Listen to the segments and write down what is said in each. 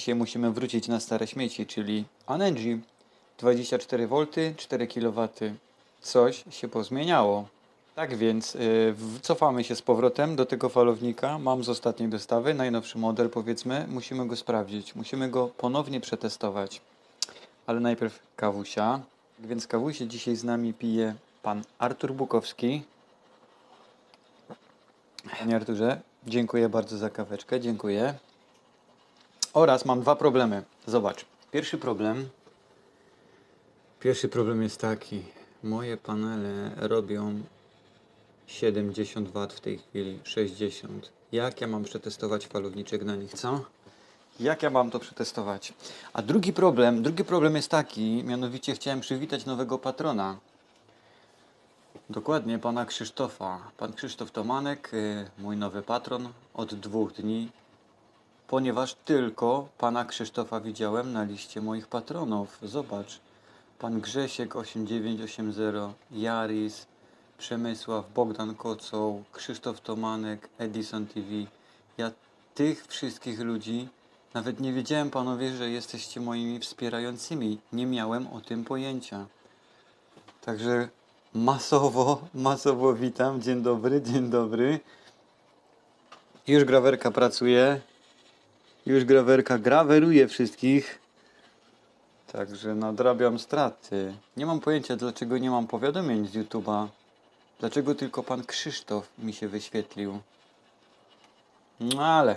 dzisiaj musimy wrócić na stare śmieci, czyli Anergy 24V, 4 kW. Coś się pozmieniało. Tak więc yy, cofamy się z powrotem do tego falownika. Mam z ostatniej dostawy, najnowszy model powiedzmy. Musimy go sprawdzić, musimy go ponownie przetestować. Ale najpierw kawusia. Więc kawusie dzisiaj z nami pije pan Artur Bukowski. Panie Arturze, dziękuję bardzo za kaweczkę, dziękuję. Oraz mam dwa problemy. Zobacz. Pierwszy problem. Pierwszy problem jest taki. Moje panele robią 70 W w tej chwili, 60. Jak ja mam przetestować falowniczek na nich, co? Jak ja mam to przetestować? A drugi problem, drugi problem jest taki, mianowicie chciałem przywitać nowego patrona. Dokładnie, pana Krzysztofa. Pan Krzysztof Tomanek, y, mój nowy patron od dwóch dni, ponieważ tylko pana Krzysztofa widziałem na liście moich patronów. Zobacz, pan Grzesiek 8980, Jaris, Przemysław, Bogdan Kocoł, Krzysztof Tomanek, Edison TV. Ja tych wszystkich ludzi nawet nie wiedziałem, panowie, że jesteście moimi wspierającymi. Nie miałem o tym pojęcia. Także masowo, masowo witam. Dzień dobry, dzień dobry. Już grawerka pracuje. Już grawerka graweruje wszystkich. Także nadrabiam straty. Nie mam pojęcia, dlaczego nie mam powiadomień z YouTube'a. Dlaczego tylko pan Krzysztof mi się wyświetlił. No ale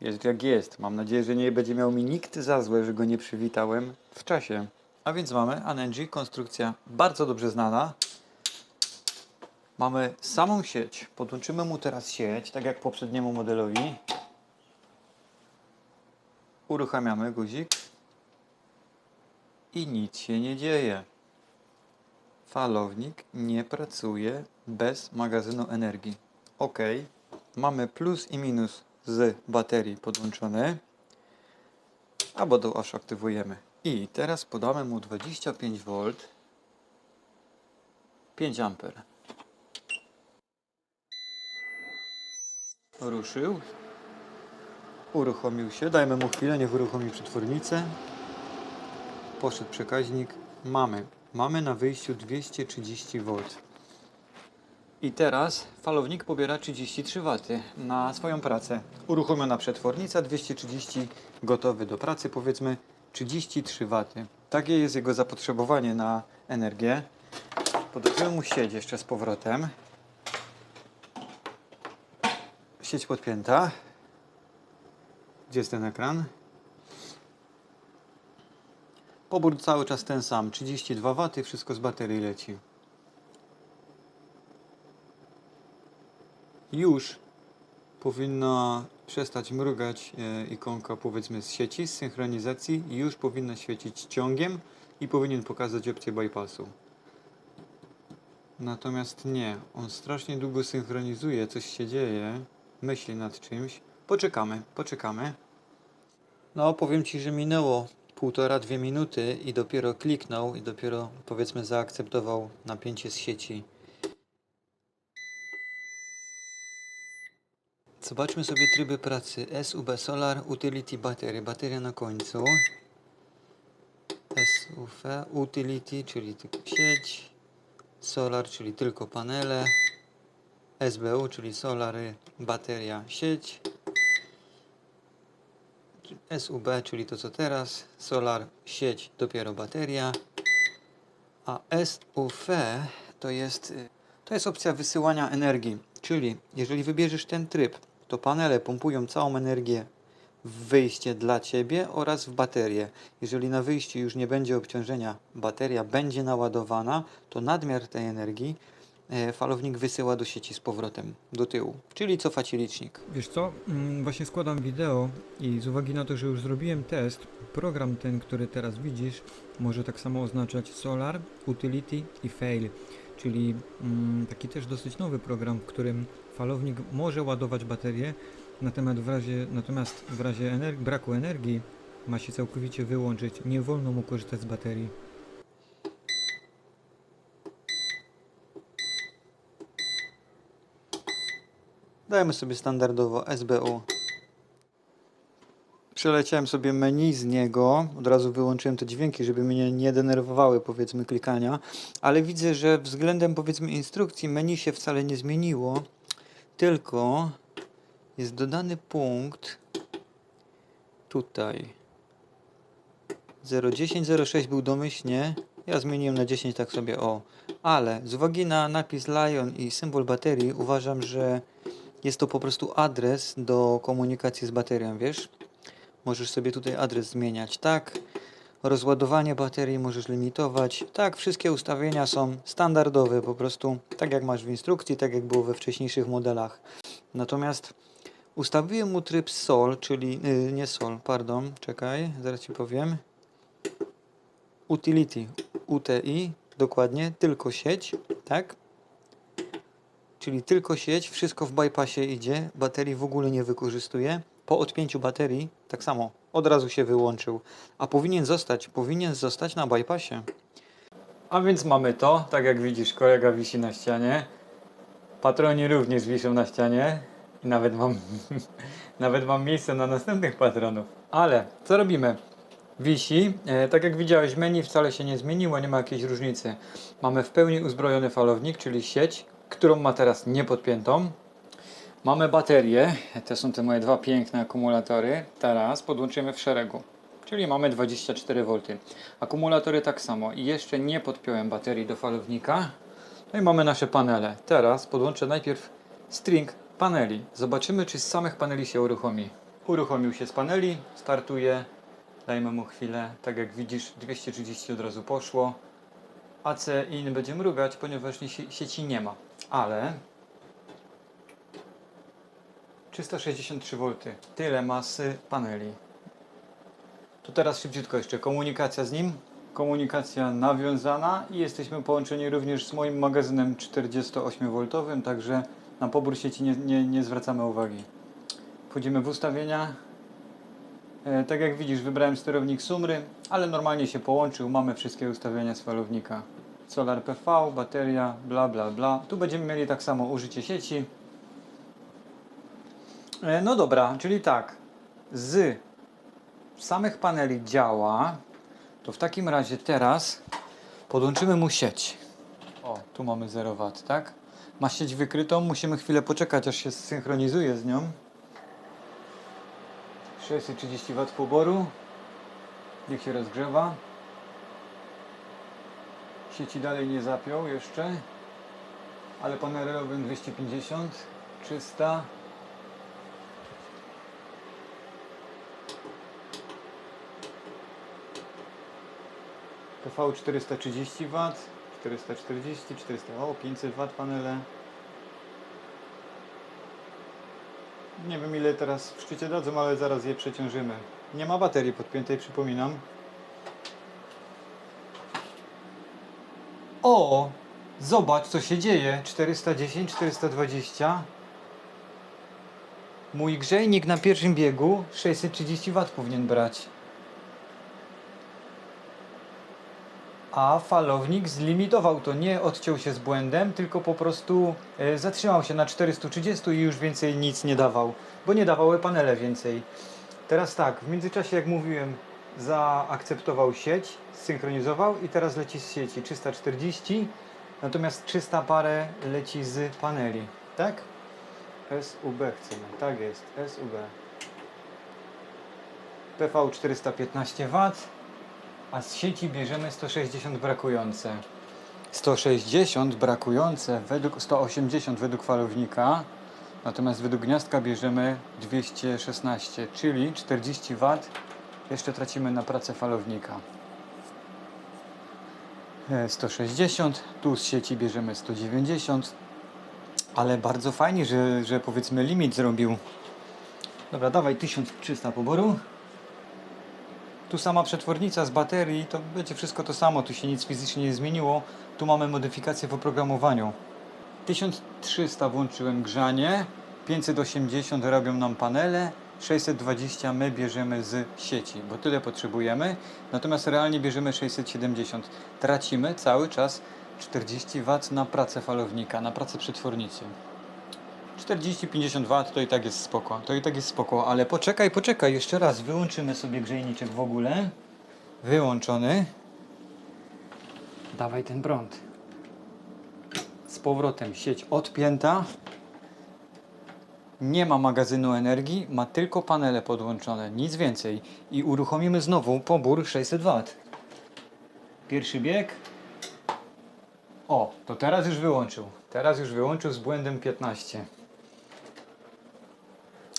jest jak jest. Mam nadzieję, że nie będzie miał mi nikt za złe, że go nie przywitałem w czasie. A więc mamy Anenji, konstrukcja bardzo dobrze znana. Mamy samą sieć. Podłączymy mu teraz sieć, tak jak poprzedniemu modelowi. Uruchamiamy guzik. I nic się nie dzieje. Falownik nie pracuje bez magazynu energii. OK. Mamy plus i minus z baterii podłączone. Albo to aż aktywujemy. I teraz podamy mu 25V. 5 A. Ruszył. Uruchomił się. Dajmy mu chwilę, niech uruchomi przetwornicę. Poszedł przekaźnik. Mamy. Mamy na wyjściu 230V. I teraz falownik pobiera 33 W na swoją pracę. Uruchomiona przetwornica 230 gotowy do pracy, powiedzmy 33 W. Takie jest jego zapotrzebowanie na energię. Podłożymy mu sieć jeszcze z powrotem. Sieć podpięta. Gdzie jest ten ekran? Pobór cały czas ten sam, 32 W, wszystko z baterii leci. Już powinna przestać mrugać e, ikonka powiedzmy z sieci, z synchronizacji już powinna świecić ciągiem i powinien pokazać opcję bypassu. Natomiast nie, on strasznie długo synchronizuje, coś się dzieje, myśli nad czymś. Poczekamy, poczekamy. No, powiem Ci, że minęło półtora, dwie minuty i dopiero kliknął i dopiero powiedzmy zaakceptował napięcie z sieci. Zobaczmy sobie tryby pracy. SUB Solar Utility Battery. Bateria na końcu. SUF Utility, czyli tylko sieć. Solar, czyli tylko panele. SBU, czyli solar, bateria, sieć. SUB, czyli to co teraz, solar, sieć, dopiero bateria, a SUF to jest, y, to jest opcja wysyłania energii, czyli jeżeli wybierzesz ten tryb, to panele pompują całą energię w wyjście dla Ciebie oraz w baterię. Jeżeli na wyjściu już nie będzie obciążenia, bateria będzie naładowana, to nadmiar tej energii falownik wysyła do sieci z powrotem, do tyłu, czyli cofa Ci licznik. Wiesz co, Mm, właśnie składam wideo i z uwagi na to, że już zrobiłem test, program ten, który teraz widzisz, może tak samo oznaczać Solar, Utility i Fail, czyli mm, taki też dosyć nowy program, w którym falownik może ładować baterię, natomiast w razie, natomiast w razie ener- braku energii ma się całkowicie wyłączyć, nie wolno mu korzystać z baterii. Dajemy sobie standardowo SBU. przeleciałem sobie menu z niego. Od razu wyłączyłem te dźwięki, żeby mnie nie denerwowały, powiedzmy, klikania. Ale widzę, że względem, powiedzmy, instrukcji menu się wcale nie zmieniło. Tylko jest dodany punkt tutaj. 01006 był domyślnie. Ja zmieniłem na 10 tak sobie o. Ale z uwagi na napis Lion i symbol baterii uważam, że jest to po prostu adres do komunikacji z baterią, wiesz? Możesz sobie tutaj adres zmieniać, tak? Rozładowanie baterii możesz limitować. Tak, wszystkie ustawienia są standardowe, po prostu tak jak masz w instrukcji, tak jak było we wcześniejszych modelach. Natomiast ustawiłem mu tryb SOL, czyli yy, nie SOL, pardon, czekaj, zaraz ci powiem. Utility, UTI, dokładnie, tylko sieć, tak? Czyli tylko sieć, wszystko w bypassie idzie, baterii w ogóle nie wykorzystuje. Po odpięciu baterii, tak samo, od razu się wyłączył. A powinien zostać, powinien zostać na bypassie. A więc mamy to, tak jak widzisz, kolega wisi na ścianie. Patroni również wiszą na ścianie. I nawet mam, nawet mam miejsce na następnych patronów. Ale co robimy? Wisi. E, tak jak widziałeś, menu wcale się nie zmieniło, nie ma jakiejś różnicy. Mamy w pełni uzbrojony falownik, czyli sieć, którą ma teraz niepodpiętą. Mamy baterie, to są te moje dwa piękne akumulatory. Teraz podłączymy w szeregu, czyli mamy 24V. Akumulatory tak samo i jeszcze nie podpiąłem baterii do falownika. No i mamy nasze panele. Teraz podłączę najpierw string paneli. Zobaczymy, czy z samych paneli się uruchomi. Uruchomił się z paneli, startuje. Dajmy mu chwilę. Tak jak widzisz, 230 od razu poszło. AC in będzie mrugać, ponieważ sie- sieci nie ma. Ale 363V. Tyle masy paneli. To teraz szybciutko jeszcze komunikacja z nim. Komunikacja nawiązana i jesteśmy połączeni również z moim magazynem 48V, także na pobór sieci nie, nie, nie zwracamy uwagi. Wchodzimy w ustawienia. E, tak jak widzisz, wybrałem sterownik Sumry, ale normalnie się połączył. Mamy wszystkie ustawienia z falownika. Solar PV, bateria, bla bla bla. Tu będziemy mieli tak samo użycie sieci. E, No dobra, czyli tak. Z samych paneli działa. To w takim razie teraz podłączymy mu sieć. O, tu mamy 0 W, tak? Ma sieć wykrytą, musimy chwilę poczekać, aż się zsynchronizuje z nią. 630 W poboru. Niech się rozgrzewa. Sieci dalej nie zapiął jeszcze. Ale panelowym 250, 300. PV 430 W, 440, 400, o 500 W panele. Nie wiem ile teraz w szczycie dadzą, ale zaraz je przeciążymy. Nie ma baterii podpiętej, przypominam. O! Zobacz co się dzieje. 410, 420. Mój grzejnik na pierwszym biegu 630 W powinien brać. A falownik zlimitował to, nie odciął się z błędem, tylko po prostu e, zatrzymał się na 430 i już więcej nic nie dawał, bo nie dawały panele więcej. Teraz tak, w międzyczasie jak mówiłem, zaakceptował sieć, synchronizował i teraz leci z sieci 340, natomiast 300 parę leci z paneli, tak? SUB chcemy, tak jest, SUB. PV 415 W, a z sieci bierzemy 160 brakujące. 160 brakujące według 180 według falownika, natomiast według gniazdka bierzemy 216, czyli 40 W jeszcze tracimy na pracę falownika. E, 160, tu z sieci bierzemy 190, ale bardzo fajnie, że, że powiedzmy limit zrobił. Dobra, dawaj 1300 poboru. Tu sama przetwornica z baterii, to będzie wszystko to samo, tu się nic fizycznie nie zmieniło. Tu mamy modyfikację w oprogramowaniu. 1300 włączyłem grzanie, 580 robią nam panele, 620 my bierzemy z sieci, bo tyle potrzebujemy, natomiast realnie bierzemy 670. Tracimy cały czas 40 W na pracę falownika, na pracę przetwornicy. 40-50 W to i tak jest spoko, to i tak jest spoko, ale poczekaj, poczekaj, jeszcze raz, wyłączymy sobie grzejniczek w ogóle. Wyłączony. Dawaj ten prąd. Z powrotem sieć odpięta. Nie ma magazynu energii, ma tylko panele podłączone, nic więcej. I uruchomimy znowu pobór 600 W. Pierwszy bieg. O, to teraz już wyłączył. Teraz już wyłączył z błędem 15.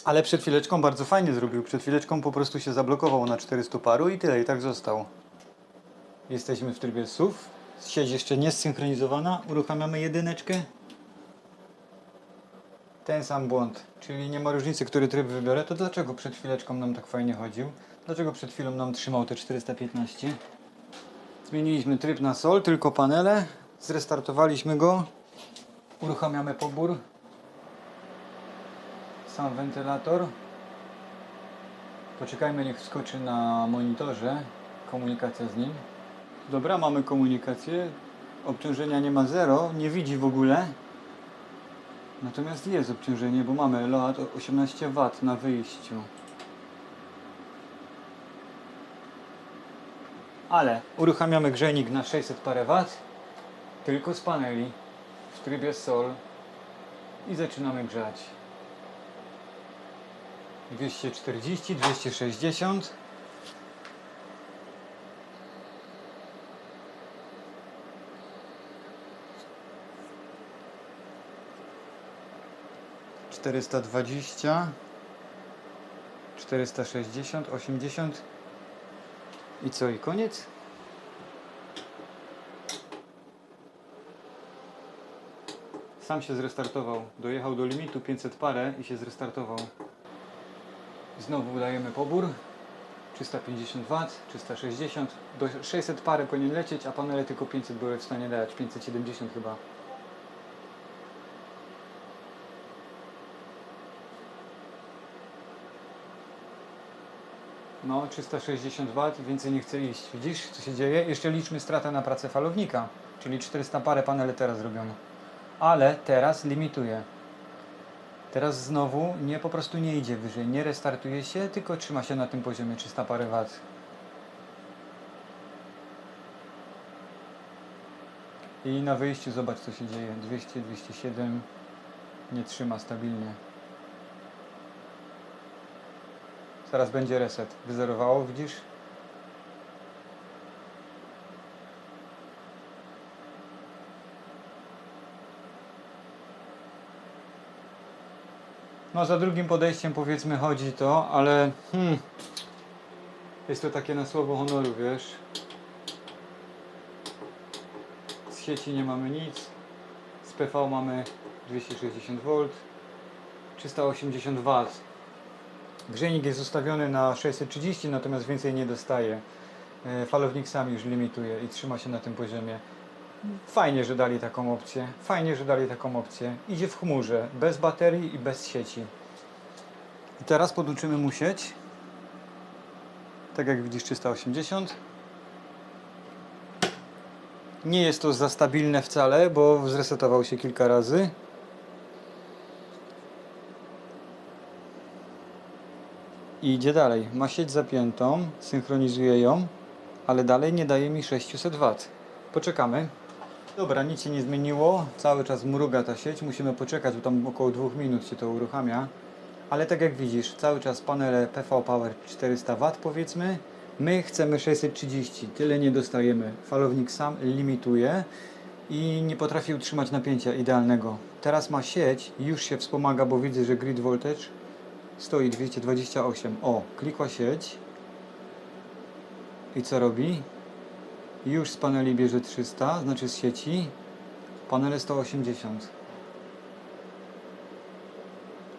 Ale przed chwileczką bardzo fajnie zrobił. Przed chwileczką po prostu się zablokował na 400 paru i tyle, i tak został. Jesteśmy w trybie SUV. Sieć jeszcze nie zsynchronizowana. Uruchamiamy jedyneczkę. Ten sam błąd, czyli nie ma różnicy, który tryb wybiorę. To dlaczego przed chwileczką nam tak fajnie chodził? Dlaczego przed chwilą nam trzymał te 415? Zmieniliśmy tryb na sol, tylko panele. Zrestartowaliśmy go. Uruchamiamy pobór. Sam wentylator. Poczekajmy, niech wskoczy na monitorze. Komunikacja z nim. Dobra, mamy komunikację. Obciążenia nie ma zero, nie widzi w ogóle. Natomiast jest obciążenie, bo mamy load 18 W na wyjściu. Ale uruchamiamy grzejnik na 600 parę wat, tylko z paneli, w trybie sol i zaczynamy grzać. 240, 260. Czterysta dwadzieścia, czterysta sześćdziesiąt, osiemdziesiąt i co i koniec? Sam się zrestartował. Dojechał do limitu 500 parę i się zrestartował. Znowu dajemy pobór. 350 W, 360, do 600 parę powinien lecieć, a panele tylko 500 były w stanie dać, 570 chyba. No, 360 W, więcej nie chce iść. Widzisz, co się dzieje? Jeszcze liczmy stratę na pracę falownika, czyli 400 parę panele teraz robiono. Ale teraz limituje. Teraz znowu nie po prostu nie idzie wyżej, nie restartuje się, tylko trzyma się na tym poziomie 300 parę wat. I na wyjściu zobacz co się dzieje. 200, 207 nie trzyma stabilnie. Zaraz będzie reset. Wyzerowało, widzisz? No za drugim podejściem powiedzmy chodzi to, ale hmm, jest to takie na słowo honoru, wiesz. Z sieci nie mamy nic. Z PV mamy 260 V, 380 W. Grzejnik jest ustawiony na 630, natomiast więcej nie dostaje. E, Falownik sam już limituje i trzyma się na tym poziomie. Fajnie, że dali taką opcję. Fajnie, że dali taką opcję. Idzie w chmurze, bez baterii i bez sieci. I teraz podłączymy mu sieć. Tak jak widzisz 380. Nie jest to za stabilne wcale, bo zresetował się kilka razy. I idzie dalej. Ma sieć zapiętą, synchronizuje ją, ale dalej nie daje mi 600 W. Poczekamy. Dobra, nic się nie zmieniło. Cały czas mruga ta sieć. Musimy poczekać, bo tam około 2 minut się to uruchamia. Ale tak jak widzisz, cały czas panele PV Power 400 W powiedzmy. My chcemy 630, tyle nie dostajemy. Falownik sam limituje i nie potrafi utrzymać napięcia idealnego. Teraz ma sieć już się wspomaga, bo widzę, że grid voltage stoi 228. O, klikła sieć. I co robi? Już z paneli bierze 300, znaczy z sieci. Panele 180.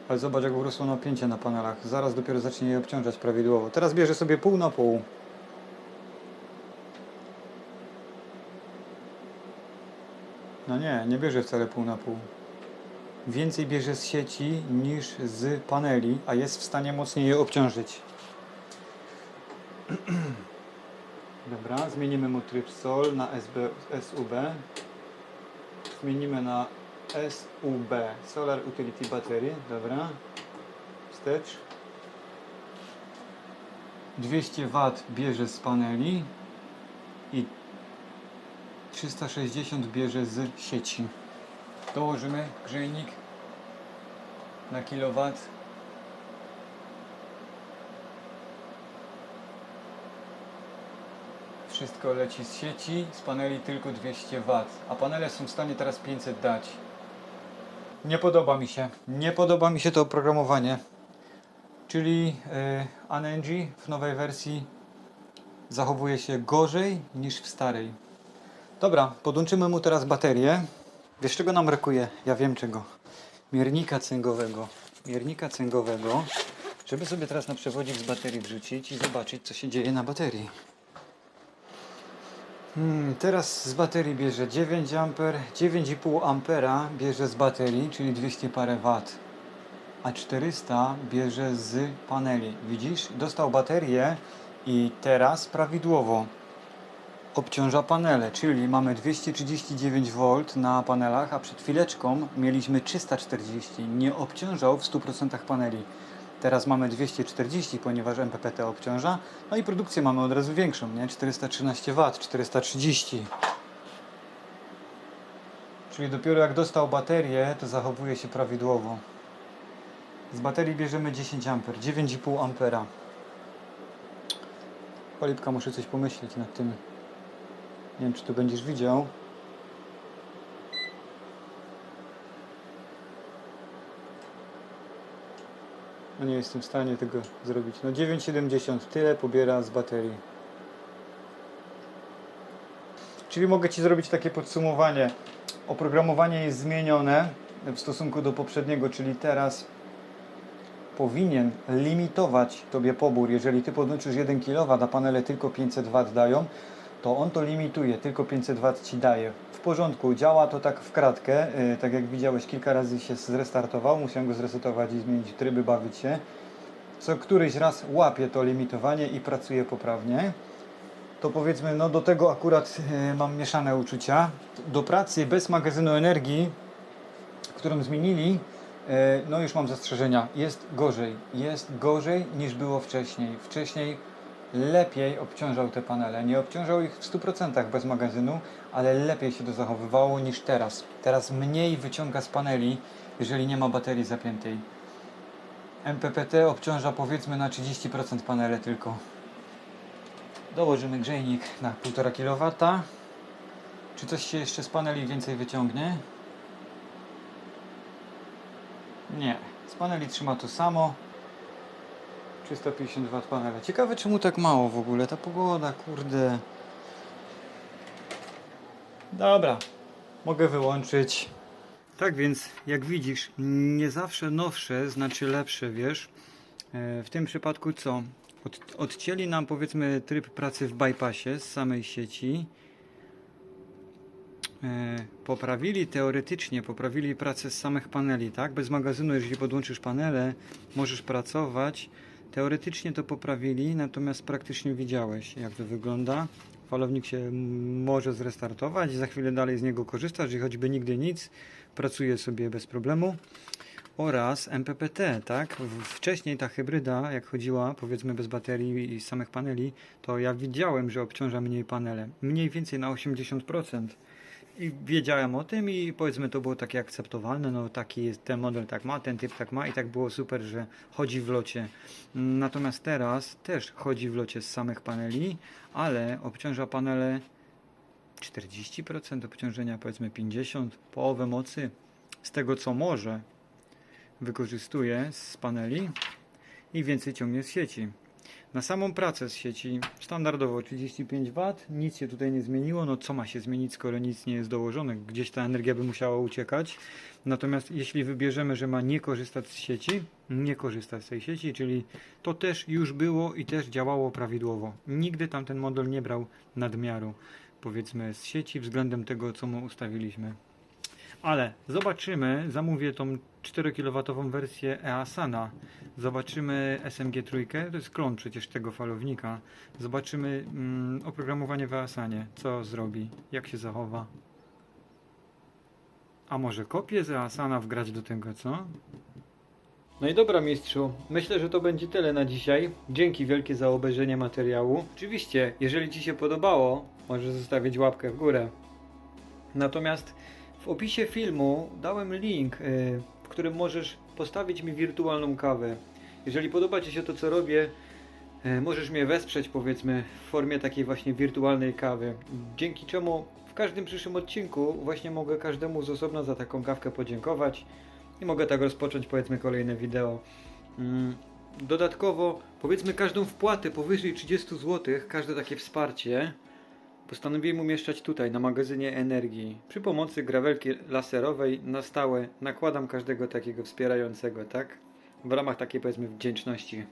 Ale zobacz jak urosło napięcie na panelach. Zaraz dopiero zacznie je obciążać prawidłowo. Teraz bierze sobie pół na pół. No nie, nie bierze wcale pół na pół. Więcej bierze z sieci niż z paneli, a jest w stanie mocniej je obciążyć. Dobra, zmienimy mu tryb SOL na SB, SUB. Zmienimy na SUB, Solar Utility Battery, dobra. Wstecz. 200 W bierze z paneli i 360 bierze z sieci. Dołożymy grzejnik na kilowat. Wszystko leci z sieci, z paneli tylko 200 W, a panele są w stanie teraz 500 dać. Nie podoba mi się. Nie podoba mi się to oprogramowanie. Czyli yy, UNNG w nowej wersji zachowuje się gorzej niż w starej. Dobra, podłączymy mu teraz baterię. Wiesz czego nam brakuje? Ja wiem czego. Miernika cęgowego. Miernika cęgowego, żeby sobie teraz na przewodzik z baterii wrzucić i zobaczyć co się dzieje na baterii. Hmm, teraz z baterii bierze 9 A, 9,5 ampera bierze z baterii, czyli 200 parę wat. A 400 bierze z paneli. Widzisz? Dostał baterię i teraz prawidłowo obciąża panele, czyli mamy 239 V na panelach, a przed chwileczką mieliśmy 340. Nie obciążał w 100% paneli. Teraz mamy 240, ponieważ MPPT obciąża. No i produkcję mamy od razu większą, nie? 413 W, 430. Czyli dopiero jak dostał baterię, to zachowuje się prawidłowo. Z baterii bierzemy 10 A, 9,5 ampera. Polipka, muszę coś pomyśleć nad tym. Nie wiem, czy tu będziesz widział. No nie jestem w stanie tego zrobić. No 9,70 tyle pobiera z baterii. Czyli mogę Ci zrobić takie podsumowanie. Oprogramowanie jest zmienione w stosunku do poprzedniego, czyli teraz powinien limitować Tobie pobór. Jeżeli Ty podłączysz 1 kW, a panele tylko 500 W dają, to on to limituje, tylko 500 W Ci daje. W porządku, działa to tak w kratkę, yy, tak jak widziałeś, kilka razy się zrestartował, musiałem go zresetować i zmienić tryby, bawić się. Co któryś raz łapie to limitowanie i pracuje poprawnie. To powiedzmy, no do tego akurat yy, mam mieszane uczucia. Do pracy bez magazynu energii, którą zmienili, E, No już mam zastrzeżenia. Jest gorzej. Jest gorzej niż było wcześniej. Wcześniej lepiej obciążał te panele. Nie obciążał ich w 100% bez magazynu, ale lepiej się to zachowywało niż teraz. Teraz mniej wyciąga z paneli, jeżeli nie ma baterii zapiętej. MPPT obciąża powiedzmy na 30% panele tylko. Dołożymy grzejnik na 1,5 kW. Czy coś się jeszcze z paneli więcej wyciągnie? Nie. Z paneli trzyma to samo. 350 W panele. Ciekawe czemu tak mało w ogóle. Ta pogoda, kurde. Dobra. Mogę wyłączyć. Tak więc, jak widzisz, nie zawsze nowsze znaczy lepsze, wiesz. E, W tym przypadku co? Od, odcięli nam powiedzmy tryb pracy w bypassie z samej sieci. E, poprawili teoretycznie, poprawili pracę z samych paneli, tak? Bez magazynu, jeżeli podłączysz panele, możesz pracować. Teoretycznie to poprawili, natomiast praktycznie widziałeś, jak to wygląda. Falownik się może zrestartować, za chwilę dalej z niego korzystasz i choćby nigdy nic, pracuje sobie bez problemu. Oraz MPPT, tak? Wcześniej ta hybryda, jak chodziła, powiedzmy bez baterii i samych paneli, to ja widziałem, że obciąża mniej panele. Mniej więcej na 80%. I wiedziałem o tym i powiedzmy to było takie akceptowalne, no taki jest ten model tak ma, ten typ tak ma i tak było super, że chodzi w locie. Natomiast teraz też chodzi w locie z samych paneli, ale obciąża panele 40% obciążenia, powiedzmy 50%, połowę mocy z tego co może wykorzystuje z paneli i więcej ciągnie z sieci. Na samą pracę z sieci standardowo 35 W, nic się tutaj nie zmieniło. No co ma się zmienić, skoro nic nie jest dołożone? Gdzieś ta energia by musiała uciekać. Natomiast jeśli wybierzemy, że ma nie korzystać z sieci, nie korzystać z tej sieci, czyli to też już było i też działało prawidłowo. Nigdy tamten model nie brał nadmiaru, powiedzmy, z sieci względem tego, co mu ustawiliśmy. Ale zobaczymy, zamówię tą 4 kW wersję EASANA. Zobaczymy SMG trójkę, to jest klon przecież tego falownika. Zobaczymy mm, oprogramowanie w EASANie, co zrobi, jak się zachowa. A może kopię z Asana wgrać do tego, co? No i dobra, mistrzu. Myślę, że to będzie tyle na dzisiaj. Dzięki wielkie za obejrzenie materiału. Oczywiście, jeżeli Ci się podobało, możesz zostawić łapkę w górę. Natomiast w opisie filmu dałem link, y, w którym możesz postawić mi wirtualną kawę. Jeżeli podoba Ci się to, co robię, y, możesz mnie wesprzeć, powiedzmy, w formie takiej właśnie wirtualnej kawy. Dzięki czemu w każdym przyszłym odcinku właśnie mogę każdemu z osobna za taką kawkę podziękować i mogę tak rozpocząć, powiedzmy, kolejne wideo. Mm, Dodatkowo, powiedzmy, każdą wpłatę powyżej 30 zł, każde takie wsparcie, postanowiłem umieszczać tutaj, na magazynie energii. Przy pomocy grawelki laserowej na stałe nakładam każdego takiego wspierającego, tak? W ramach takiej, powiedzmy, wdzięczności.